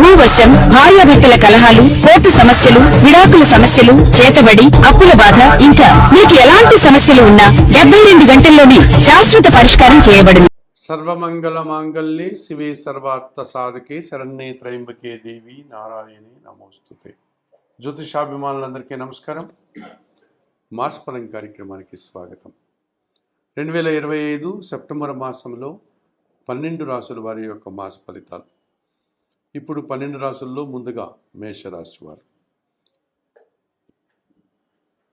భూవశం భార్యాభర్తల కలహాలు కోర్టు సమస్యలు విడాకుల సమస్యలు చేతబడి అప్పుల బాధ ఇంకా మీకు ఎలాంటి సమస్యలు ఉన్నా డెబ్బై రెండు గంటల్లోనే శాశ్వత పరిష్కారం చేయబడింది. సర్వమంగళ మాంగళ్యే శివే సర్వార్థ సాధకే శరణ్యే త్రయంబకే దేవి నారాయణి నమోస్తుతే. జ్యోతిషాభిమానులందరికీ నమస్కారం. మాసఫలం కార్యక్రమానికి స్వాగతం. రెండు వేల ఇరవై ఐదు సెప్టెంబర్ మాసంలో పన్నెండు రాసుల వారి యొక్క మాస ఫలితాలు. ఇప్పుడు పన్నెండు రాసుల్లో ముందుగా మేషరాశి వారు.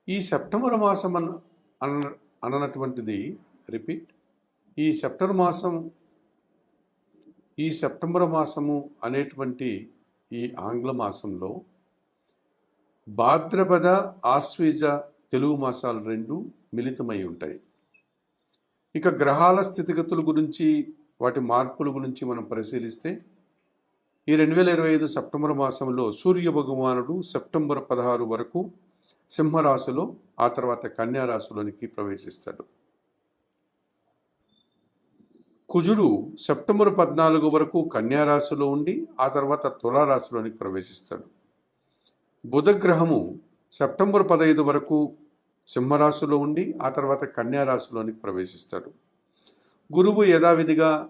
ఈ సెప్టెంబర్ మాసం అన్న అన అననటువంటిది రిపీట్. ఈ సెప్టెంబర్ మాసం ఈ సెప్టెంబర్ మాసము అనేటువంటి ఈ ఆంగ్ల మాసంలో భాద్రపద ఆశ్వీజ తెలుగు మాసాలు రెండు మిళితమై ఉంటాయి. ఇక గ్రహాల స్థితిగతుల గురించి వాటి మార్పుల గురించి మనం పరిశీలిస్తే ఈ రెండు వేల ఇరవై ఐదు సెప్టెంబర్ మాసంలో సూర్య భగవానుడు సెప్టెంబర్ పదహారు వరకు సింహరాశిలో ఆ తర్వాత కన్యారాశిలోనికి ప్రవేశిస్తాడు. కుజుడు సెప్టెంబర్ పద్నాలుగు వరకు కన్యారాశిలో ఉండి ఆ తర్వాత తులారాశిలోనికి ప్రవేశిస్తాడు. బుధగ్రహము సెప్టెంబర్ పదహైదు వరకు సింహరాశిలో ఉండి ఆ తర్వాత కన్యారాశిలోనికి ప్రవేశిస్తాడు. గురువు యథావిధిగా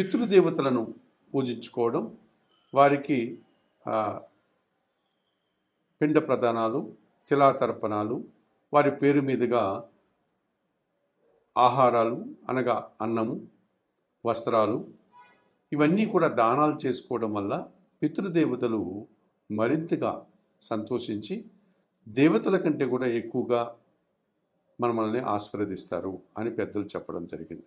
పితృదేవతలను పూజించుకోవడం వారికి పిండ ప్రదానాలు తిలాతర్పణాలు వారి పేరు మీదుగా ఆహారాలు అనగా అన్నము వస్త్రాలు ఇవన్నీ కూడా దానాలు చేసుకోవడం వల్ల పితృదేవతలు మరింతగా సంతోషించి దేవతల కంటే కూడా ఎక్కువగా మనల్ని ఆశీర్వదిస్తారు అని పెద్దలు చెప్పడం జరిగింది.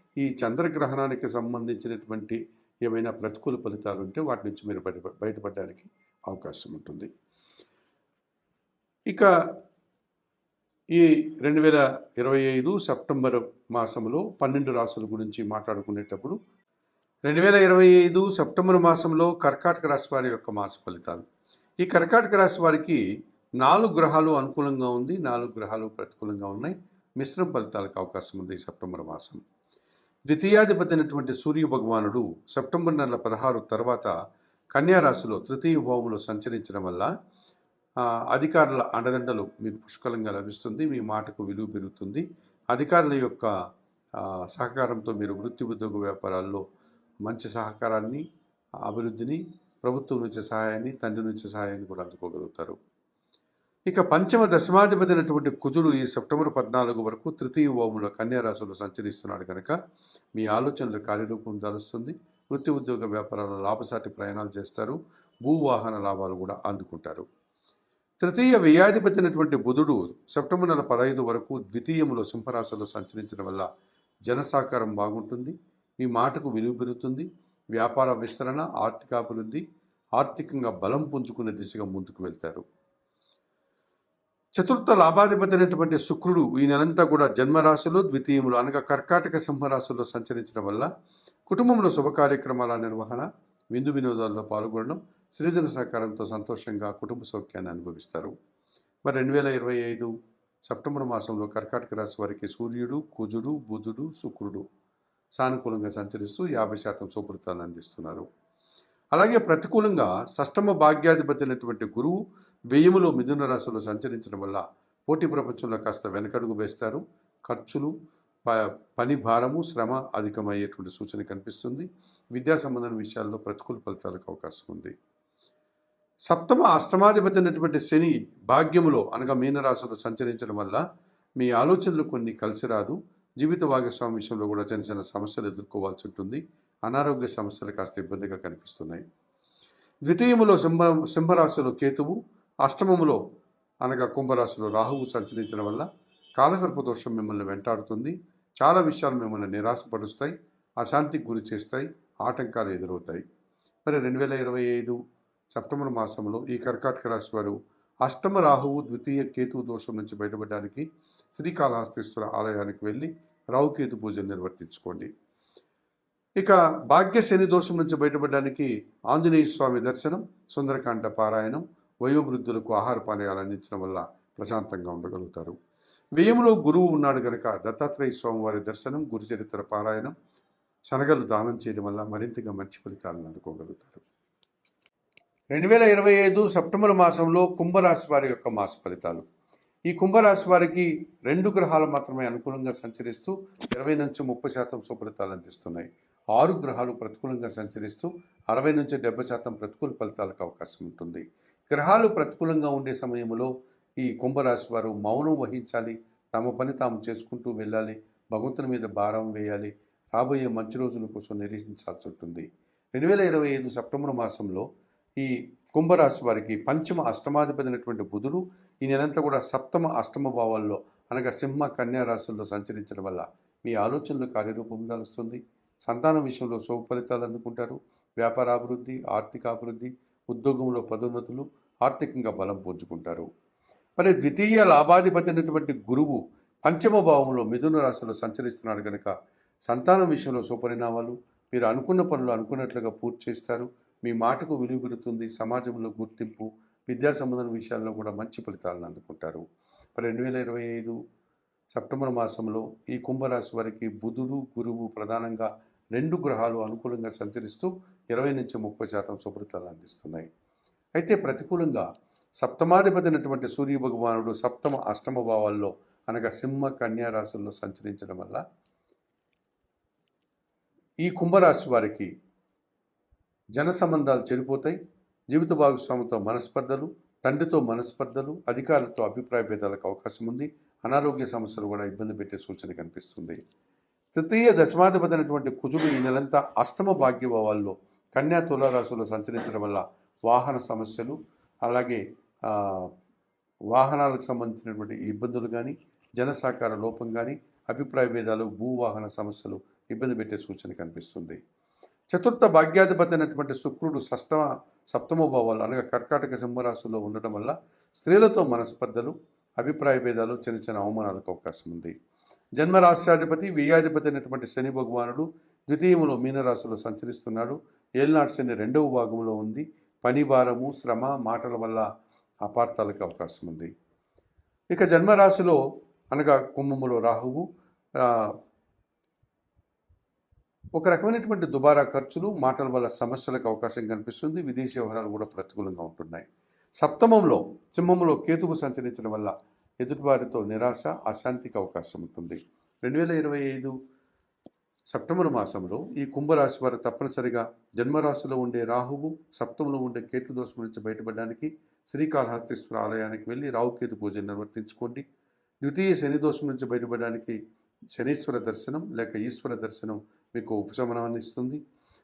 ఈ చంద్రగ్రహణానికి సంబంధించినటువంటి ఏమైనా ప్రతికూల ఫలితాలు ఉంటే వాటి నుంచి మీరు బయట బయటపడడానికి అవకాశం ఉంటుంది. ఇక ఈ రెండు వేల ఇరవై ఐదు సెప్టెంబర్ మాసంలో పన్నెండు రాసుల గురించి మాట్లాడుకునేటప్పుడు రెండు వేల ఇరవై ఐదు సెప్టెంబర్ మాసంలో కర్కాటక రాశి వారి యొక్క మాస ఫలితాలు. ఈ కర్కాటక రాశి వారికి నాలుగు గ్రహాలు అనుకూలంగా ఉంది నాలుగు గ్రహాలు ప్రతికూలంగా ఉన్నాయి. మిశ్రమ ఫలితాలకు అవకాశం ఉంది ఈ సెప్టెంబర్ మాసం. ద్వితీయాధిపతి అయినటువంటి సూర్య భగవానుడు సెప్టెంబర్ నెల పదహారు తర్వాత కన్యారాశిలో తృతీయ భావంలో సంచరించడం వల్ల అధికారుల అండదండలు మీకు పుష్కలంగా లభిస్తుంది మీ మాటకు విలువ పెరుగుతుంది. అధికారుల యొక్క సహకారంతో మీరు వృత్తి ఉద్యోగ వ్యాపారాల్లో మంచి సహకారాన్ని అభివృద్ధిని ప్రభుత్వం నుంచి సహాయాన్ని తండ్రి నుంచి సహాయాన్ని కూడా అందుకోగలుగుతారు. ఇక పంచమ దశమాధిపతి అయినటువంటి కుజుడు ఈ సెప్టెంబర్ పద్నాలుగు వరకు తృతీయ ఓములో కన్యారాశిలో సంచరిస్తున్నాడు కనుక మీ ఆలోచనలు కార్యరూపం దాలుస్తుంది. వృత్తి ఉద్యోగ వ్యాపారాల లాభసాటి ప్రయాణాలు చేస్తారు. భూవాహన లాభాలు కూడా అందుకుంటారు. తృతీయ వ్యయాధిపతి అయినటువంటి బుధుడు సెప్టెంబర్ నెల పదహైదు వరకు ద్వితీయములో సింహరాశిలో సంచరించడం వల్ల జనసాకారం బాగుంటుంది. మీ మాటకు విలువ పెరుగుతుంది. వ్యాపార విస్తరణ ఆర్థికాభివృద్ధి ఆర్థికంగా బలం పుంజుకునే దిశగా ముందుకు వెళ్తారు. చతుర్థ లాభాధిపతి అయినటువంటి శుక్రుడు ఈ నెలంతా కూడా జన్మరాశిలో ద్వితీయములు అనగా కర్కాటక సింహరాశిలో సంచరించడం వల్ల కుటుంబంలో శుభ కార్యక్రమాల నిర్వహణ విందు వినోదాల్లో పాల్గొనడం సృజన సహకారంతో సంతోషంగా కుటుంబ సౌఖ్యాన్ని అనుభవిస్తారు. మరి రెండు వేల ఇరవై ఐదు సెప్టెంబర్ మాసంలో కర్కాటక రాశి వారికి సూర్యుడు కుజుడు బుధుడు శుక్రుడు సానుకూలంగా సంచరిస్తూ యాభై శాతం శుభ్రతాన్ని అందిస్తున్నారు. అలాగే ప్రతికూలంగా సష్టమ భాగ్యాధిపతి అయినటువంటి గురువు వ్యయములో మిథున రాశిలో సంచరించడం వల్ల పోటీ ప్రపంచంలో కాస్త వెనకడుగు వేస్తారు. ఖర్చులు ప పని భారము శ్రమ అధికమయ్యేటువంటి సూచన కనిపిస్తుంది. విద్యా సంబంధం విషయాల్లో ప్రతికూల ఫలితాలకు అవకాశం ఉంది. సప్తమ అష్టమాధిపతి అయినటువంటి శని భాగ్యములో అనగా మీనరాశిలో సంచరించడం వల్ల మీ ఆలోచనలు కొన్ని కలిసి రాదు. జీవిత భాగస్వామి విషయంలో కూడా చిన్న చిన్న సమస్యలు ఎదుర్కోవాల్సి ఉంటుంది. అనారోగ్య సమస్యలు కాస్త ఇబ్బందిగా కనిపిస్తున్నాయి. ద్వితీయములో సింహ సింహరాశిలో కేతువు అష్టమములో అనగా కుంభరాశిలో రాహువు సంచరించడం వల్ల కాలసర్ప దోషం మిమ్మల్ని వెంటాడుతుంది. చాలా విషయాలు మిమ్మల్ని నిరాశపరుస్తాయి అశాంతికి గురి చేస్తాయి ఆటంకాలు ఎదురవుతాయి. మరి రెండు వేల ఇరవై ఐదు సెప్టెంబర్ మాసంలో ఈ కర్కాటక రాశి వారు అష్టమ రాహువు ద్వితీయ కేతువు దోషం నుంచి బయటపడడానికి శ్రీకాళహస్తీశ్వర ఆలయానికి వెళ్ళి రావుకేతు పూజలు నిర్వర్తించుకోండి. ఇక భాగ్య శని దోషం నుంచి బయటపడడానికి ఆంజనేయ స్వామి దర్శనం సుందరకాండ పారాయణం వయోవృద్ధులకు ఆహార పానీయాలు అందించడం వల్ల ప్రశాంతంగా ఉండగలుగుతారు. వ్యయంలో గురువు ఉన్నాడు గనక దత్తాత్రేయ స్వామివారి దర్శనం గురుచరిత్ర పారాయణం శనగలు దానం చేయడం వల్ల మరింతగా మంచి ఫలితాలను అందుకోగలుగుతారు. రెండు వేల ఇరవై ఐదు సెప్టెంబర్ మాసంలో కుంభరాశి వారి యొక్క మాస ఫలితాలు. ఈ కుంభరాశి వారికి రెండు గ్రహాలు మాత్రమే అనుకూలంగా సంచరిస్తూ ఇరవై నుంచి ముప్పై శాతం సుఫలితాలు అందిస్తున్నాయి. ఆరు గ్రహాలు ప్రతికూలంగా సంచరిస్తూ అరవై నుంచి డెబ్బై శాతం ప్రతికూల ఫలితాలకు అవకాశం ఉంటుంది. గ్రహాలు ప్రతికూలంగా ఉండే సమయంలో ఈ కుంభరాశి వారు మౌనం వహించాలి. తమ పని తాము చేసుకుంటూ వెళ్ళాలి. భగవంతుని మీద భారం వేయాలి. రాబోయే మంచి రోజుల కోసం నిరీక్షించాల్సి ఉంటుంది. రెండు వేల ఇరవై ఐదు సెప్టెంబర్ మాసంలో ఈ కుంభరాశి వారికి పంచమ అష్టమాధిపతి అయినటువంటి బుధుడు ఈ నెలంతా కూడా సప్తమ అష్టమ భావాల్లో అనగా సింహ కన్యా రాశుల్లో సంచరించడం వల్ల మీ ఆలోచనలు కార్యరూపం దాలుస్తుంది. సంతానం విషయంలో శుభ ఫలితాలు అందుకుంటారు. వ్యాపారాభివృద్ధి ఆర్థికాభివృద్ధి ఉద్యోగంలో పదోన్నతులు ఆర్థికంగా బలం పుంజుకుంటారు. మరి ద్వితీయ లాభాధిపతి అయినటువంటి గురువు పంచమ భావంలో మిథున రాశిలో సంచరిస్తున్నాడు కనుక సంతానం విషయంలో సుపరిణామాలు మీరు అనుకున్న పనులు అనుకున్నట్లుగా పూర్తి చేస్తారు. మీ మాటకు విలువ పెరుగుతుంది సమాజంలో గుర్తింపు విద్యా సంబంధం విషయాల్లో కూడా మంచి ఫలితాలను అందుకుంటారు. మరి రెండు వేల ఇరవై ఐదు సెప్టెంబర్ మాసంలో ఈ కుంభరాశి వారికి బుధుడు గురువు ప్రధానంగా రెండు గ్రహాలు అనుకూలంగా సంచరిస్తూ ఇరవై నుంచి ముప్పై శాతం శుభ్రతలు అందిస్తున్నాయి. అయితే ప్రతికూలంగా సప్తమాధిపతి అయినటువంటి సూర్య భగవానుడు సప్తమ అష్టమ భావాల్లో అనగా సింహ కన్యా రాశుల్లో సంచరించడం వల్ల ఈ కుంభరాశి వారికి జన సంబంధాలు చెడిపోతాయి. జీవిత భాగస్వామితో మనస్పర్ధలు తండ్రితో మనస్పర్ధలు అధికారులతో అభిప్రాయ భేదాలకు అవకాశం ఉంది. అనారోగ్య సమస్యలు కూడా ఇబ్బంది పెట్టే సూచన కనిపిస్తుంది. తృతీయ దశమాధిపతైనటువంటి కుజుడు ఈ నెలంతా అష్టమ భాగ్యభావాల్లో కన్యా తులారాశులు సంచరించడం వల్ల వాహన సమస్యలు అలాగే వాహనాలకు సంబంధించినటువంటి ఇబ్బందులు కానీ జనసాకార లోపం కానీ అభిప్రాయ భేదాలు భూవాహన సమస్యలు ఇబ్బంది పెట్టే సూచన కనిపిస్తుంది. చతుర్థ భాగ్యాధిపతి అయినటువంటి శుక్రుడు షష్టమ సప్తమ భావాలు అనగా కర్కాటక సింహరాశుల్లో ఉండటం వల్ల స్త్రీలతో మనస్పర్ధలు అభిప్రాయ భేదాలు చిన్న చిన్న అవమానాలకు అవకాశం ఉంది. జన్మరాశ్యాధిపతి వ్యయాధిపతి అయినటువంటి శని భగవానుడు ద్వితీయములో మీనరాశిలో సంచరిస్తున్నాడు. ఏలినాటి శని రెండవ భాగంలో ఉంది. పని భారము శ్రమ మాటల వల్ల అపార్థాలకు అవకాశం ఉంది. ఇక జన్మరాశిలో అనగా కుంభములో రాహువు ఒక రకమైనటువంటి దుబారా ఖర్చులు మాటల వల్ల సమస్యలకు అవకాశం కనిపిస్తుంది. విదేశీ వ్యవహారాలు కూడా ప్రతికూలంగా ఉంటున్నాయి. సప్తమంలో సింహంలో కేతువు సంచరించడం వల్ల ఎదుటివారితో నిరాశ అశాంతికి అవకాశం ఉంటుంది. రెండు వేల ఇరవై ఐదు సెప్టెంబర్ మాసంలో ఈ కుంభరాశి వారు తప్పనిసరిగా జన్మరాశిలో ఉండే రాహువు సప్తములో ఉండే కేతు దోషం నుంచి బయటపడడానికి శ్రీకాళహస్తీశ్వర ఆలయానికి వెళ్ళి రాహుకేతు పూజ నిర్వర్తించుకోండి. ద్వితీయ శని దోషం నుంచి బయటపడడానికి శనీశ్వర దర్శనం లేక ఈశ్వర దర్శనం మీకు ఉపశమనాన్ని ఇస్తుంది.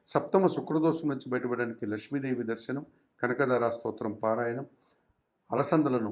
సప్తమ శుక్రదోషం నుంచి బయటపడడానికి లక్ష్మీదేవి దర్శనం కనకదారా స్తోత్రం పారాయణం అలసందలను